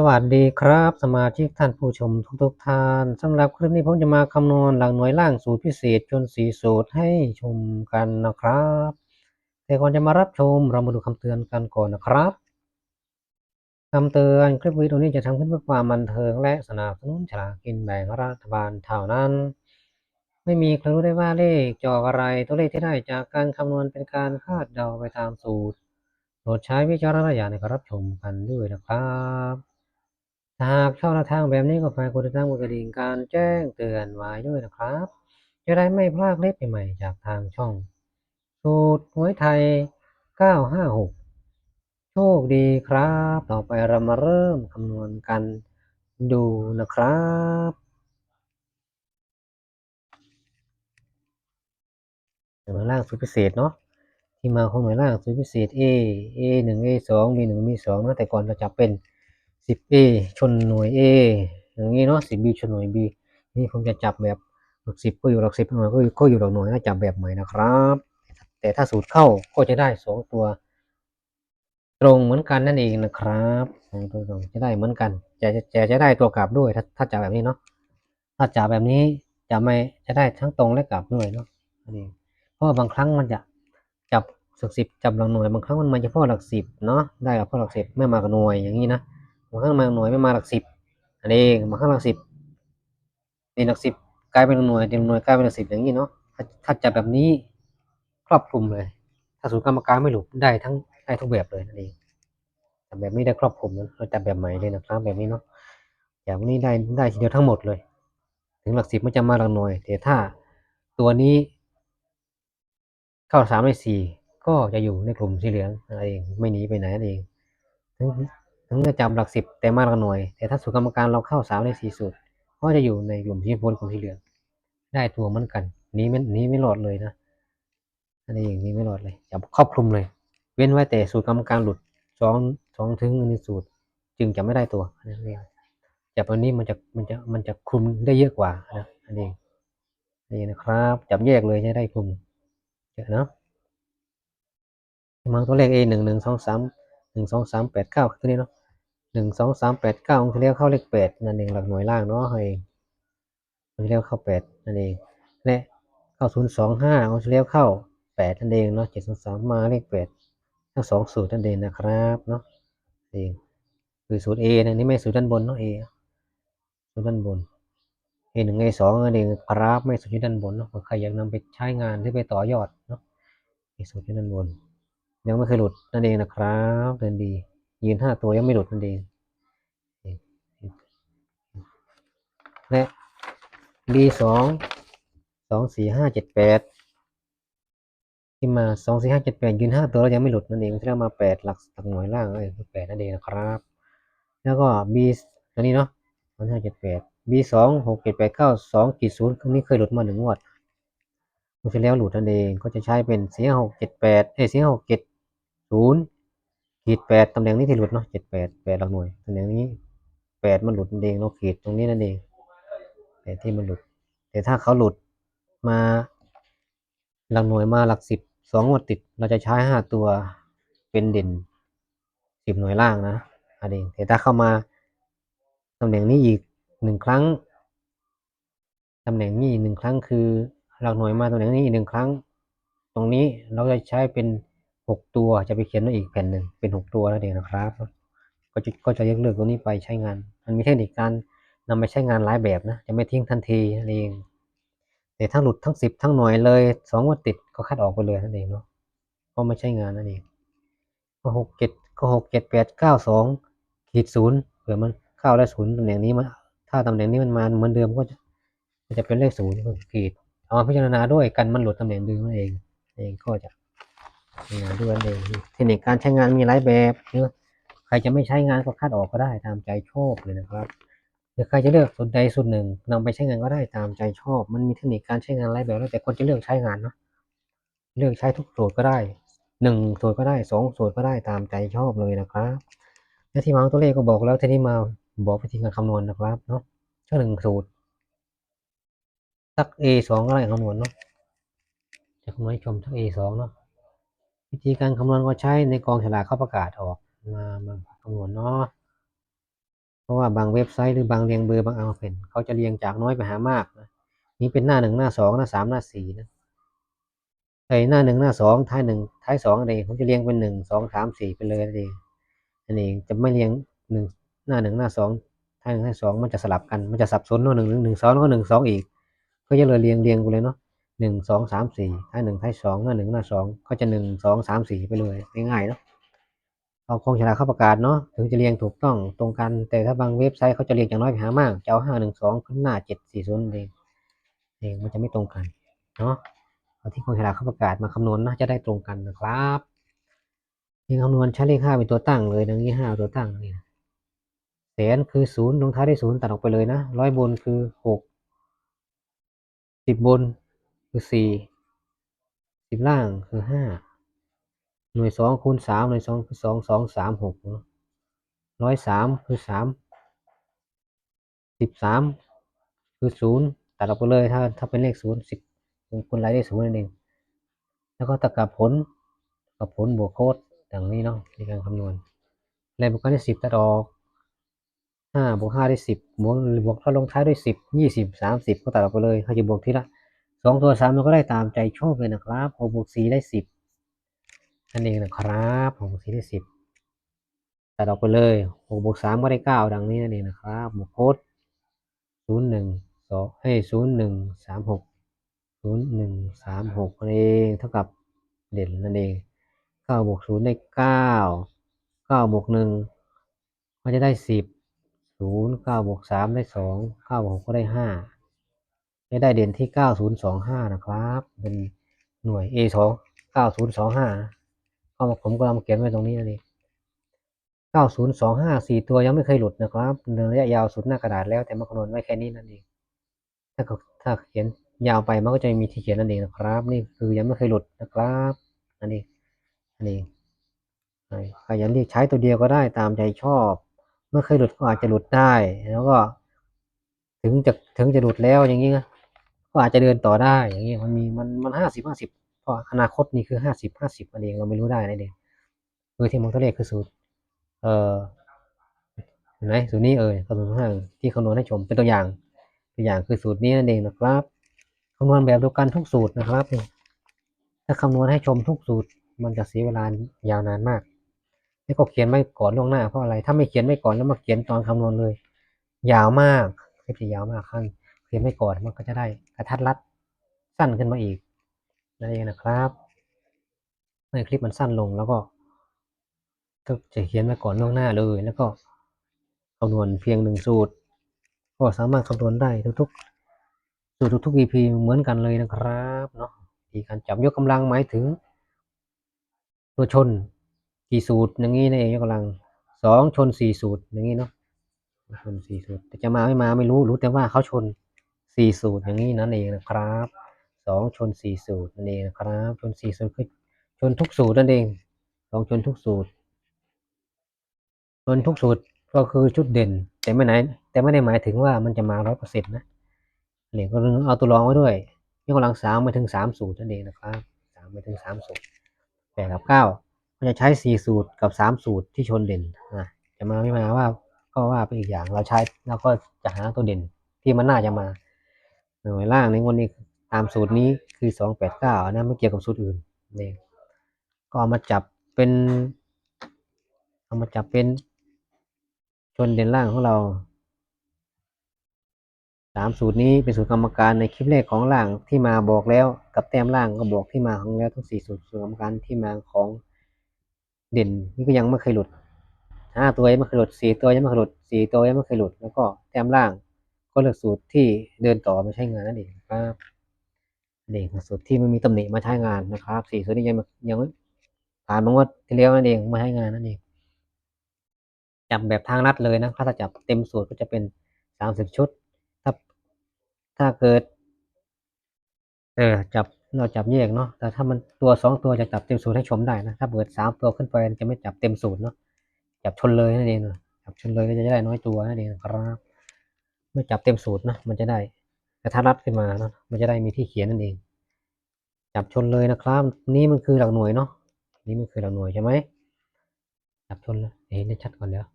สวัสดีครับ สมาชิกท่านผู้ชมทุกๆท่านสำหรับคลิปนี้ผมจะมาคำนวณหลักหน่วยล่างสูตรพิเศษจนสีสูตรให้ชมกันนะครับ แต่ก่อนจะมารับชมเรามาดูคำเตือนกันก่อนนะครับคำเตือนคลิปวิดีโอนี้จะทำขึ้นเพื่อความบันเทิงและสนับสนุนฉลากกินแบ่งรัฐบาลเท่านั้น ไม่มีใครรู้ได้ว่าเลขจออกอะไรตัวเลขที่ได้จากการคำนวณเป็นการคาดเดาไปตามสูตรโปรดใช้วิจารณญาณในการรับชมกันด้วยนะครับ ถ้าหากชอบทางแบบนี้ก็ฝากกดติดตามกดกระดิ่งการแจ้งเตือนไว้ด้วยนะครับ จะได้ไม่พลาดคลิปใหม่ๆจากทางช่อง สูตรหวยไทย 956 โชคดีครับ ต่อไปเรามาเริ่มคำนวณกันดูนะครับหน่วยล่างสูตรพิเศษเนาะที่มาของหน่วยล่างสูตรพิเศษ A A หนึ่ง A สอง B หนึ่ง B สองนะแต่ก่อนเราจะเป็น 10A ชนหน่วย A อย่างนี้เนาะ 10B ชนหน่วย B นี่ผมจะจับแบบหลักสิบก็อยู่หลักสิบหน่วยก็อยู่ก็อยู่หลักหน่วยนะจับแบบใหม่นะครับ แต่ถ้าสูตรเข้าก็จะได้สองตัว ตรงเหมือนกันนั่นเองนะครับสองตัวตรงจะได้เหมือนกัน จะจะจะจะได้ตัวกลับด้วยถ้าถ้าจับแบบนี้เนาะถ้าจับแบบนี้จะไม่จะได้ทั้งตรงและกลับด้วยเนาะนนี้เพราะบางครั้งมันจะจับหลักสิบจับหลักหน่วยบางครั้งมันมาเฉพาะหลักสิบเนาะได้กับพาะหลักสิบไม่มากับหน่วยอย่างนี้นะ บางครั้งมาหน่วยไม่มาหลักสิบอันนี้บางครั้งหลักสิบนี่หลักสิบกลายเป็นหน่วยเต็มหน่วยกลายเป็นหลักสิบอย่างนี้เนาะถ้าถ้าจับแบบนี้ครอบคลุมเลย ถ้าสูตรกรรมการไม่หลุดได้ทั้งได้ทุกแบบเลยนั่นเองแต่แบบนี้ได้ครอบคลุมนะเราจับแบบใหม่เลยนะครับแบบนี้เนาะแบบนี้ได้ได้ทีเดียวทั้งหมดเลย ถึงหลักสิบมันจะมาหลักหน่วยแต่ถ้าตัวนี้ เข้าสามในสี่ก็จะอยู่ในกลุ่มสีเหลืองนั่นเองไม่หนีไปไหนนั่นเองถึง ถึงจะจับหลักสิบแต่มาหลักหน่วย แต่ถ้าสูตรกรรมการเราเข้าสามในสี่สูตรก็จะอยู่ในกลุ่มสีชมพูกลุ่มสีเหลือง ได้ตัวเหมือนกัน นี้ไม่นี้ไม่หลอดเลยนะอันนี้อย่างนี้ไม่รอดเลยจับครอบคลุมเลย เว้นไว้แต่สูตรกรรมการหลุดสองสองถึงในสูตร จึงจะไม่ได้ตัวอันนี้เองจับอันนี้มันจะมันจะมันจะคลุมได้เยอะกว่านะอันนี้นี่นะครับ จับแยกเลยจะได้คลุมเยอะเนาะมาตัวเลข A หนึ่งหนึ่งสองสามหนึ่งสองสามแปดเก้าตัวนี้เนาะ นึ่งสองสามแปดเก้าองค์เรียกเข้าเลขแปดนั่นเองหลักหน่วยล่างเนาะเององค์เรียกเข้าแปดนั่นเองและเข้าศูนย์สองห้าองค์เรียกเข้าแปดนั่นเองเนาะเจ็ดสองสามมาเลขแปดทั้งสองสูตรนั่นเองนะครับเนาะเองคือสูตร A นะนี่ไม่สูตรด้านบนเนาะ A สูตรด้านบน A หนึ่ง A สองนั่นเองครับไม่สูตรที่ด้านบนเนาะใครอยากนำไปใช้งานหรือไปต่อยอดเนาะมีสูตรที่ด้านบนยังไม่เคยหลุดนั่นเองนะครับเดินดี ยืนห้าตัวยังไม่หลุดนั่นเอง และ B สองสองสี่ห้าเจ็ดแปดที่มาสองสี่ห้าเจ็ดแปดยืนห้าตัวแล้วยังไม่หลุดนั่นเองที่เรามาแปดหลักหลักหน่วยล่างเอ้ยแปดนั่นเองนะครับ แล้วก็ B ตัวนี้เนาะสองห้าเจ็ดแปด B สองหกเจ็ดแปดเก้าสองขีดศูนย์ครั้งนี้เคยหลุดมาหนึ่งงวดงวดที่แล้วหลุดนั่นเองก็จะใช้เป็นสี่หกเจ็ดแปดเอ้สี่หกเจ็ดศูนย์ ขีดแปดตำแหน่งนี้ที่หลุดเนาะเจ็ดแปดแปดหลักหน่วยตำแหน่งนี้แปดมันหลุดนั่นเองเนาะขีดตรงนี้นั่นเองแปดที่มันหลุด แต่ถ้าเขาหลุดมาหลักหน่วยมาหลักสิบสองงวดติด เราจะใช้ห้าตัวเป็นเด่นสิบหน่วยล่างนะอันเองแต่ถ้าเข้ามาตำแหน่งนี้อีกหนึ่งครั้งตำแหน่งนี้หนึ่งครั้งคือหลักหน่วยมาตำแหน่งนี้อีกหนึ่งครั้ง ตรงนี้เราจะใช้เป็น หกตัวจะไปเขียนไว้อีกแผ่นหนึ่งเป็นหกตัวนั่นเองนะครับ ก็จะก็จะยกเลิกตรงนี้ไปใช้งาน มันมีเทคนิคการนำไปใช้งานหลายแบบนะจะไม่ทิ้งทันทีนั่นเอง แต่ถ้าหลุดทั้งสิบทั้งหน่วยเลยสองวันติดก็คัดออกไปเลยนั่นเองเนาะก็ไม่ใช่งานนั่นเองก็หกเจ็ดก็หกเจ็ดแปดเก้าสองขีดศูนย์เผื่อมันเข้าได้ศูนย์ตำแหน่งนี้มาถ้าตำแหน่งนี้มันมาเหมือนเดิมก็จะจะเป็นเลขศูนย์ขีดเอามาพิจารณาด้วยกันมันหลุดตำแหน่งเดิมนั่นเองเองก็จะ พิจารณาด้วยเองเทคนิคการใช้งานมีหลายแบบเนอะใครจะไม่ใช้งานก็คัดออกก็ได้ตามใจชอบเลยนะครับหรือใครจะเลือกส่วนใดส่วนหนึ่งนำไปใช้งานก็ได้ตามใจชอบ มันมีเทคนิคการใช้งานหลายแบบแล้วแต่คนจะเลือกใช้งานเนาะเลือกใช้ทุกสูตรก็ได้หนึ่งสูตรก็ได้สองสูตรก็ได้ตามใจชอบเลยนะครับและที่มาของตัวเลขก็บอกแล้วทีนี้มาบอกวิธีการคำนวณนะครับเนาะถ้าหนึ่งสูตรสัก A สองก็ได้คำนวณเนาะจะคำนวณให้ชมสัก A สองเนาะ วิธีการคำนวณก็ใช้ในกองฉลากเขาประกาศออกมามาคำนวณเนาะเพราะว่าบางเว็บไซต์หรือบางเรียงเบอร์บางอัลเฟนเขาจะเรียงจากน้อยไปหามากนะนี่เป็นหน้าหนึ่งหน้าสองหน้าสามหน้าสี่นะไอ้หน้าหนึ่งหน้าสองท้ายหนึ่งท้ายสองอะไรผมจะเรียงเป็นหนึ่งสองสามสี่ไปเลยนั่นเองอันนี้จะไม่เรียงหนึ่งหน้าหนึ่งหน้าสองท้ายหนึ่งท้ายสองมันจะสลับกันมันจะสับสนว่าหนึ่งหนึ่งหนึ่งสองแล้วก็หนึ่งสองอีก ก็จะเลยเรียงเรียงไปเลยเนาะ หนึ่งสองสามสี่ท้าหนึ่งท้ายสองหน้าหนึ่งหน้าสองก็จะหนึ่งสองสามสี่ไปเลยง่ายๆเนาะเอาคงฉลากเข้าประกาศเนาะถึงจะเรียงถูกต้องตรงกันแต่ถ้าบางเว็บไซต์เขาจะเรียงจากน้อยไปหามากจะเอาห้าหนึ่งสองขึ้นหน้าเจ็ดสี่ศูนย์เองเองมันจะไม่ตรงกันเนาะเอาที่คงฉลากเข้าประกาศมาคำนวณน่าจะได้ตรงกันนะครับเองคำนวณใช้เลขห้าเป็นตัวตั้งเลยดังนี้ห้าตัวตั้งนี่แสนคือศูนย์ลงท้ายด้วยศูนย์ตัดออกไปเลยนะร้อยบนคือหกสิบบน คือสี่สิบล่างคือห้าหน่วยสองคูณสามหน่วยสองคือสองสองสามหกร้อยสามคือสามสิบสามคือศูนย์ตัดออกไปเลยถ้าถ้าเป็นเลขศูนย์สิบคูณรายได้ศูนย์นั่นเองแล้วก็ตะกับผลกับผลบวกโคดดังนี้เนาะในการคำนวณแรงบวกกันได้สิบตัดออกห้าบวกห้าได้สิบบวกบวกถ้าลงท้ายด้วยสิบยี่สิบสามสิบก็ตัดออกไปเลยเขาจะบวกทีละ องตัวสามมันก็ได้ตามใจชอบเลยนะครับหกบวกสี่ได้สิบนั่นเองนะครับหกบวกสี่ได้สิบตัดออกไปเลยหกบวกสามก็ได้เก้าดังนี้นั่นเองนะครับบวกโค้ดศูนย์หนึ่งสองให้ยศูนย์หนึ่งสามหกศูนย์หนึ่งสามหกนั่นเองเท่ากับเด่นนั่นเองเก้าบวกศูนย์ได้เก้าเก้าบวกหนึ่งก็จะได้สิบศูนย์เก้าบวกสามได้สองเก้าบวกหกก็ได้ห้า ได้เด่นที่เก้าศูนะครับ เป็นหน่วย A สองเก้าศูนย์สองห้าผมก็เอามาเขียนไว้ตรงนี้นั่นเองเก้าศูนย์สองห้าสี่ตัวยังไม่เคยหลุดนะครับเดินระยะยาวสุดหน้ากระดาษแล้วแต่มาคำนวณไว้แค่นี้นั่นเอง ถ้าถ้าเขียนยาวไปมันก็จะมีที่เขียนนั่นเองนะครับ นี่คือยังไม่เคยหลุดนะครับนั่นเองนั่นเองใครอยากเรียกใช้ตัวเดียวก็ได้ตามใจชอบเมื่อเคยหลุดก็อาจจะหลุดได้แล้วก็ ถึงจะถึงจะหลุดแล้วอย่างนี้ก็ อาจจะเดินต่อได้อย่างนี้ยมันมีมันมันห้าสิบห้าสิบเพราะอนาคตนี่คือห้าสิบห้าสิบนั่นเองเราไม่รู้ได้นั่นเองโดยที่มองตัวเลขคือสูตรเอ่อเห็นไหมสูตรนี้เอ่ยคำนวณข้างที่คำนวณให้ชมเป็นตัวอย่าง ตัวอย่างคือสูตรนี้นั่นเองนะครับคำนวณแบบเดียวกันทุกสูตรนะครับ ถ้าคำนวณให้ชมทุกสูตร มันจะเสียเวลายาวนานมากแล้วก็เขียนไม่ก่อนล่วงหน้าเพราะอะไร ถ้าไม่เขียนไม่ก่อนแล้วมาเขียนตอนคำนวณเลย ยาวมากคลิปจะยาวมากขั้น เขียนไม่ก่อนมันก็จะได้กระทัดรัดสั้นขึ้นมาอีกนั่นเองนะครับเมื่อคลิปมันสั้นลงแล้วก็ก็จะเขียนไว้ก่อนล่วงหน้าเลย แล้วก็คำนวณเพียงหนึ่งสูตร ก็สามารถคำนวณได้ทุกๆ สูตรทุกๆ EP เหมือนกันเลยนะครับเนาะที่การจับยกกำลังหมายถึง ตัวชนกี่สูตรอย่างนี้นั่นเองยกกำลังสองชนสี่สูตรอย่างนี้เนาะชนสี่สูตรแต่จะมาไม่มาไม่รู้รู้แต่ว่าเขาชน สี่สูตรอย่างนี้นั่นเองนะครับสองชนสี่สูตรนั่นเองนะครับชนสี่สูตรคือชนทุกสูตรนั่นเองสองชนทุกสูตรส่วนทุกสูตรก็คือชุดเด่น แต่ไม่ไหน แต่ไม่ได้หมายถึงว่ามันจะมาร้อยเปอร์เซ็นต์นะเหลียก็เอาตัวรองไว้ด้วยยกกำลังสามไปถึงสามสูตรนั่นเองนะครับสามไปถึงสามสูตรแปดกับเก้ามันจะใช้สี่สูตรกับสามสูตรที่ชนเด่นนะจะมาไม่มาว่าก็ว่าไปอีกอย่างเราใช้เราก็จะหาตัวเด่นที่มันน่าจะมา หน่วยล่างในวันนี้ตามสูตรนี้คือสองแปดเก้านะไม่เกี่ยวกับสูตรอื่นนี่ก็เอามาจับเป็นเอามาจับเป็นชนเด่นล่างของเราสามสูตรนี้เป็นสูตรกรรมการในคลิปแรกของล่างที่มาบอกแล้วกับแต้มล่างก็บอกที่มาของแล้วทั้งสี่สูตรสูตรกรรมการที่มาของเด่นนี่ก็ยังไม่เคยหลุดห้าตัวยังไม่เคยหลุดสี่ตัวยังไม่เคยหลุดสี่ตัวยังไม่เคยหลุดแล้วก็แต้มล่าง ก็เลือกสูตรที่เดินต่อมาใช้งานนั่นเองครับเด่นสูตรที่ไม่มีตำหนิมาใช้งานนะครับสี่สูตรนี้ยังยังไม่ผ่านมางวดที่แล้วนั่นเองมาใช้งานนั่นเองจับแบบทางลัดเลยนะถ้าจับเต็มสูตรก็จะเป็นสามสิบชุด ถ้าถ้าเกิด เออจับเราจับแยกเนาะแต่ถ้ามันตัวสองตัวจะจับเต็มสูตรให้ชมได้นะถ้าเปิดสามตัวขึ้นไปจะไม่จับเต็มสูตรเนาะจับชนเลยนั่นเองจับชนเลยก็จะได้น้อยตัวนั่นเองครับ ไม่จับเต็มสูตรนะมันจะได้กระทัดรัดขึ้นมาเนาะมันจะได้มีที่เขียนนั่นเอง จับชนเลยนะครับ นี่มันคือหลักหน่วยเนาะนี่มันคือหลักหน่วยใช่ไหมจับชนเลยเห็นได้ชัดก่อนเดี๋ยว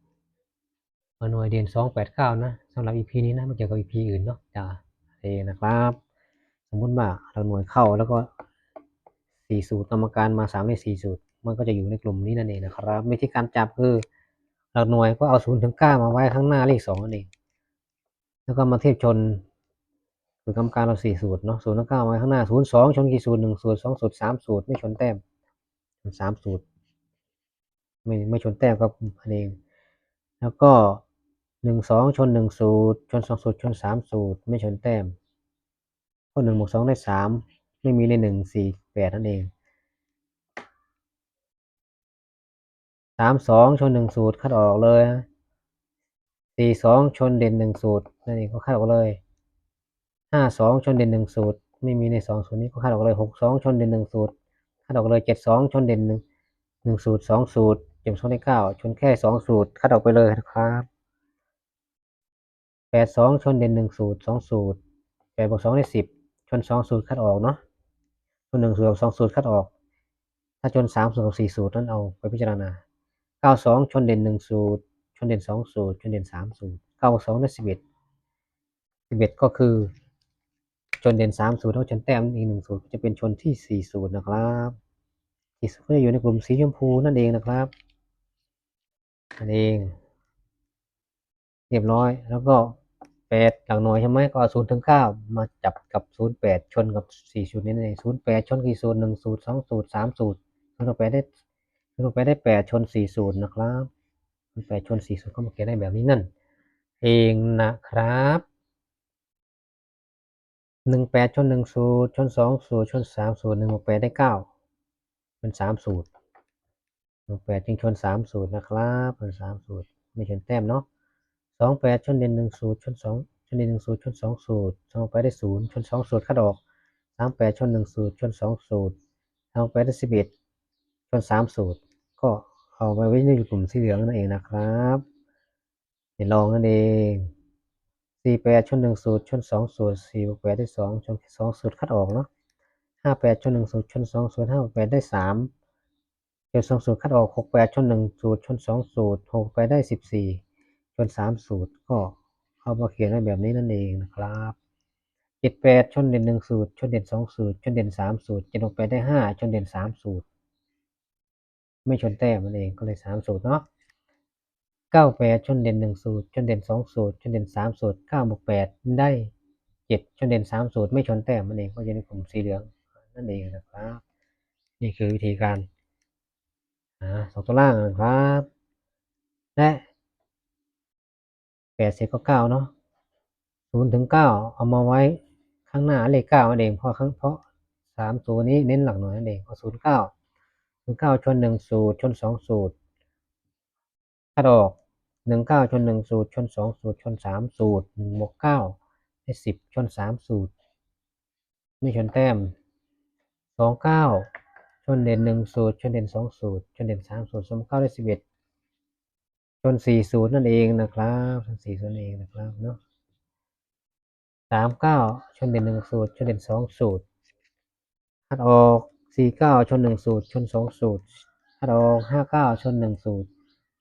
เอาหน่วยเด่นสองแปดเก้านะสำหรับ EP นี้นะไม่เกี่ยวกับ EP อื่นเนาะจ้าเองนะครับ สมมุติว่าเราหน่วยเข้าแล้วก็สี่สูตรกรรมการมาสามในสี่สูตร มันก็จะอยู่ในกลุ่มนี้นั่นเองนะครับวิธีการจับคือหลักหน่วยก็เอาศูนย์ถึงเก้ามาไว้ข้างหน้าเลขสองนั่นเอง แล้วก็มาเทียบชนสูตรกรรมการเราสี่สูตรเนาะศูนย์ถึงเก้าไว้ข้างหน้าศูนย์สองชนกี่สูตรหนึ่งสูตรสองสูตรสามสูตรไม่ชนแต้มสามสูตร ไม่ไม่ชนแต้มก็อันเอง แล้วก็หนึ่งสองชนหนึ่งสูตร ชนสองสูตรชนสามสูตร ไม่ชนแต้มก็หนึ่งบวกสองได้สามไม่มีในหนึ่งสี่แปดนั่นเองสามสองชนหนึ่งสูตรคัดออกเลย สี่สองชนเด่นหนึ่งสูตรนั่นเองก็คัดออกเลยห้าสองชนเด่นหนึ่งสูตร ไม่มีในสองสูตรนี้ก็คัดออกเลยหกสองชนเด่นหนึ่งสูตรคัดออกเลยเจ็ดสองชนเด่นหนึ่งหนึ่งสูตรสองสูตรเจ็ดสองได้เก้าชนแค่สองสูตรคัดออกไปเลยนะครับแปดสองชนเด่นหนึ่งสูตรสองสูตรแปดบวกสองได้สิบชนสองสูตรคัดออกเนาะชนหนึ่งสูตรกับสองสูตรคัดออก ถ้าชนสามสูตรกับสี่สูตรนั้นเอาไปพิจารณาเก้าสองชนเด่นหนึ่งสูตร ชนเด่นสองสูตร ชนเด่นสามสูตรเก้าสองได้สิบเอ็ดสิบเอ็ดก็คือ ชนเด่นสามสูตรเท่าชนแต้มอีกหนึ่งสูตรก็จะเป็นชนที่สี่สูตรนะครับสี่สูตรก็จะอยู่ในกลุ่มสีชมพูนั่นเองนะครับนั่นเอง เรียบร้อยแล้วก็แปดหลักหน่วยใช่ไหมก็ศูนย์ถึงเก้ามาจับกับศูนย์แปดชนกับสี่สูตรนี้นั่นเองศูนย์แปดชนกี่สูตรหนึ่งสูตรสองสูตรสามสูตรชนออกไปได้ชนออกไปได้แปดชนสี่สูตรนะครับ แปดชนสี่สูตรก็มาเขียนได้แบบนี้นั่น เองนะครับหนึ่งแปดชนหนึ่งสูตรชนสองสูตรชนสามสูตรหนึ่งวกแปดได้เก้าเป็นสามสูตรหนึ่งแปดจึงชนสามสูตรนะครับเป็นสามสูตรไม่ชนแต้มเนาะสองแปดชนเด่นหนึ่งสูตรชนสองชนเด่นหนึ่งสูตรชนสองสูตรชนออกไปได้ศูนย์ชนสองสูตรคัดออกสามแปดชนหนึ่งสูตรชนสองสูตรชนออกไปได้สิบเอ็ดชนสามสูตรก็ เอาไปไว้ในกลุ่มสีเหลืองนั่นเองนะครับเดี๋ยวลองนั่นเองสี่แปดชนหนึ่งสูตรชนสองสูตรสี่วกแปดได้สองชนสองสูตรคัดออกเนาะห้าแปดชนหนึ่งสูตรชนสองสูตรห้าบวกแปดได้สามชนสองสูตรคัดออกหกแปดชนหนึ่งสูตรชนสองสูตรหกไปได้สิบสี่ชนสามสูตรก็เอามาเขียนไว้แบบนี้นั่นเองนะครับเจ็ดแปดชนเด่นหนึ่งสูตรชนเด่นสองสูตรชนเด่นสามสูตรเจ็ดหกแปดได้ห้าชนเด่นสามสูตร ไม่ชนแต้มนั่นเองก็เลยสามสูตรเนาะเก้าแปดชนเด่นหนึ่งสูตรชนเด่นสองสูตรชนเด่นสามสูตรเก้าบวกแปดได้เจ็ดชนเด่นสามสูตรไม่ชนแต้มนั่นเองก็จะในกลุ่มสีเหลืองนั่นเองนะครับ นี่คือวิธีการหาสองตัวล่างนะครับและแปดเศษก็เก้าเนาะศูนย์ถึงเก้าเอามาไว้ข้างหน้าเลขเก้านั่นเองเพราะข้างเพราะสามตัวนี้เน้นหลักหน่วยนั่นเองเพราะศูนย์เก้า ศูนย์เก้าชนหนึ่งสูตรชนสองสูตรคัดออกหนึ่งเก้าชนหนึ่งสูตรชนสองสูตรชนสามสูตรหนึ่งบวกเก้าได้สิบชนสามสูตร ไม่ชนแต้มสองเก้าชนเด่นหนึ่งสูตรชนเด่นสองสูตรชนเด่นสามสูตรสมเก้าได้สิบเอ็ดชนสี่สูตรนั่นเองนะครับชนสี่สูตรนั่นเองนะครับเนาะสามเก้าชนเด่นหนึ่งสูตรชนเด่นสองสูตรคัดออก สี่เก้าชนหนึ่งสูตร ชนสองสูตรคัดออกห้าเก้าชนหนึ่งสูตร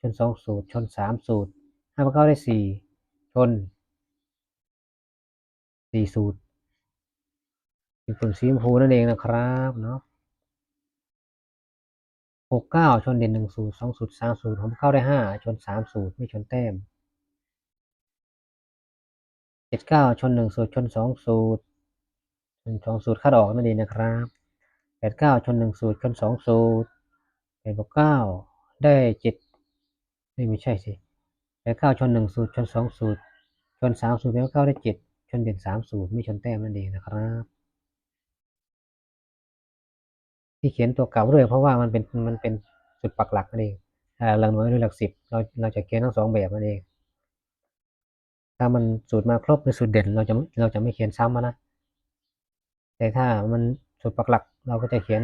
ชนสองสูตร ชนสามสูตรห้าเก้าได้สี่ชนสี่สูตรเป็นกลุ่มสีชมพูนั่นเองนะครับเนาะหกเก้าชนเด่นหนึ่งสูตรสองสูตรสามสูตรผมเข้าได้ห้าชนสามสูตรไม่ชนแต้มเจ็ดเก้าชนหนึ่งสูตรชนสองสูตรชนสองสูตรคัดออกนั่นเองนะครับ แปดเก้าชนหนึ่งสูตรชนสองสูตรแปดบวกเก้าได้เจ็ดไม่ไม่ใช่สิแปดเก้าชนหนึ่งสูตรชนสองสูตรชนสามสูตรแปดเก้าได้เจ็ดชนเด่นสามสูตรไม่ชนแต้มนั่นเองนะครับ ที่เขียนตัวเก่าด้วยเพราะว่ามันเป็นมันเป็นสุดปักหลักนั่นเองถ้าหลักหน่วยหรือหลักสิบเราเราจะเขียนทั้งสองแบบนั่นเองถ้ามันสูตรมาครบหรือสูตรเด่นเราจะเราจะไม่เขียนซ้ำนะแต่ถ้ามันสูตรปักหลัก เราก็จะเขียน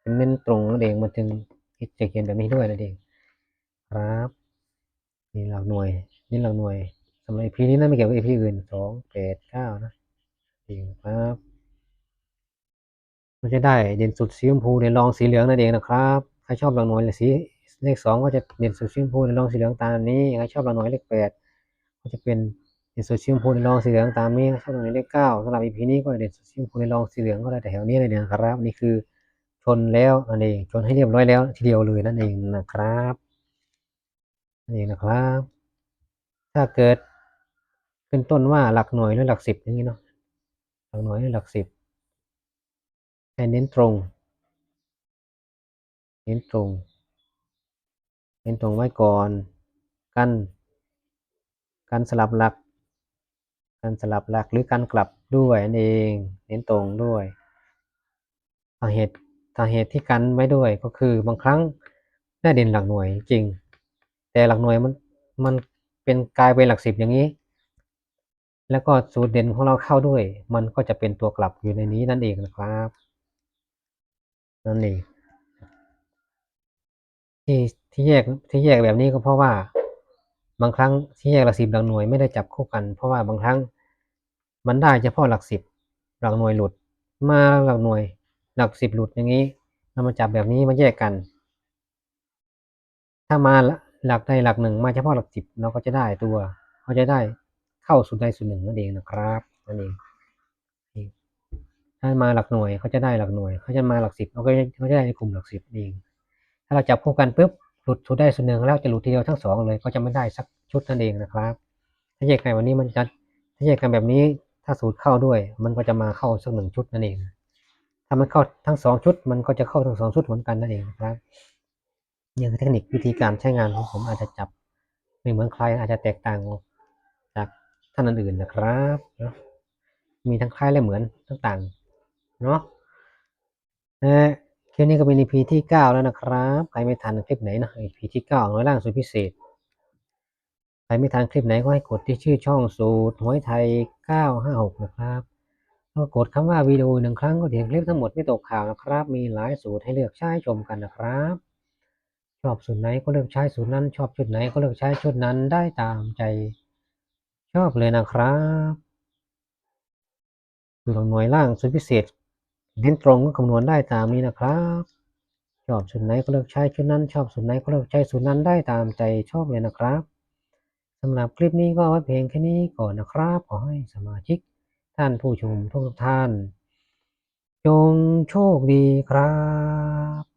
เป็นเน้นตรงนั่นเองมันจึงจะเขียนแบบนี้ด้วยนั่นเองครับนี่หลักหน่วยนี่หลักหน่วยสำหรับ EP นี้นะไม่เกี่ยวกับ EP อื่นสองแปดเก้านะจริงครับมันจะได้เด่นสุดสีชมพูเด่นรองสีเหลืองนั่นเองนะครับใครชอบหลักหน่วยสีเลขสองก็จะเด่นสุดสีชมพูในรองสีเหลืองตามนี้ใครชอบหลักหน่วยเลขแปดก็จะเป็น เด่นสดสีชมพูในรองสีเหลืองตามนี้ชอบหลักหน่วยเลขเก้าสำหรับ EP นี้ก็เด่นสดสีชมพูในรองสีเหลืองก็ได้แต่แถวนี้เลยนะครับนี่คือชนแล้วนั่นเองชนให้เรียบร้อยแล้วทีเดียวเลยนั่นเองนะครับนั่นเองนะครับ ถ้าเกิดขึ้นต้นว่าหลักหน่วยหรือหลักสิบอย่างนี้เนาะหลักหน่วยหรือหลักสิบให้เน้นตรง เน้นตรง เน้นตรงไว้ก่อน กัน กันสลับหลัก กันสลับหลักหรือกันกลับด้วยนั่นเอง เน้นตรงด้วยสาเหตุสาเหตุที่กันไว้ด้วยก็คือบางครั้งได้เด่นหลักหน่วยจริง แต่หลักหน่วยมันมันเป็นกลายเป็นหลักสิบอย่างนี้ แล้วก็สูตรเด่นของเราเข้าด้วย มันก็จะเป็นตัวกลับอยู่ในนี้นั่นเองนะครับ นั่นเองที่ที่แยกที่แยกแบบนี้ก็เพราะว่า บางครั้งที่แยกหลักสิบหลักหน่วยไม่ได้จับคู่กัน เพราะว่าบางครั้งมันได้เฉพาะหลักสิบหลักหน่วยหลุด มาหลักหน่วย หลักสิบหลุดอย่างนี้เรามาจับแบบนี้มาแยกกัน ถ้ามาหลักใดหลักหนึ่งมาเฉพาะหลักสิบเราก็จะได้ตัวเขาจะได้เข้าส่วนใดส่วนหนึ่งนั่นเองนะครับนั่นเองถ้ามาหลักหน่วยเขาจะได้หลักหน่วยเขาจะมาหลักสิบเขาก็จะเขาจะได้ในกลุ่มหลักสิบเอง ถ้าเราจับคู่กันปุ๊บ หลุดส่วนใดส่วนหนึ่งแล้วจะหลุดทีเดียวทั้งสองเลยก็จะไม่ได้สักชุดนั่นเองนะครับ ถ้าแยกกันวันนี้มันจะถ้าแยกกันแบบนี้ถ้าสูตรเข้าด้วย มันก็จะมาเข้าสักหนึ่งชุดนั่นเอง ถ้ามันเข้าทั้งสองชุด มันก็จะเข้าทั้งสองชุดเหมือนกันนั่นเองนะครับนี่คือเทคนิควิธีการใช้งานของผมอาจจะจับไม่เหมือนใครอาจจะแตกต่างจากท่านอื่นๆนะครับนะมีทั้งคล้ายและเหมือนทั้งต่างเนาะนะ คลิปนี้ก็เป็น EP ที่เก้าแล้วนะครับ ใครไม่ทันคลิปไหนนะ EP ที่เก้าน้อยล่างสุดพิเศษ ใครไม่ทันคลิปไหนก็ให้กดที่ชื่อช่องสูตรหวยไทย 956 นะครับแล้วกดคำว่าวิดีโอหนึ่งครั้งก็ถึงคลิปทั้งหมดไม่ตกข่าวนะครับ มีหลายสูตรให้เลือกใช้ชมกันนะครับ ชอบสูตรไหนก็เลือกใช้สูตรนั้น ชอบชุดไหนก็เลือกใช้ชุดนั้นได้ตามใจ ชอบเลยนะครับสูตรหน่วยล่างสุดพิเศษ เน้นตรงก็คำนวณได้ตามนี้นะครับชอบสูตรไหนก็เลือกใช้ชุดนั้น ชอบสูตรไหนก็เลือกใช้สูตรนั้นได้ตามใจชอบเลยนะครับสำหรับคลิปนี้ก็ไว้เพียงแค่นี้ก่อนนะครับ ขอให้สมาชิกท่านผู้ชมทุกท่าน จงโชคดีครับ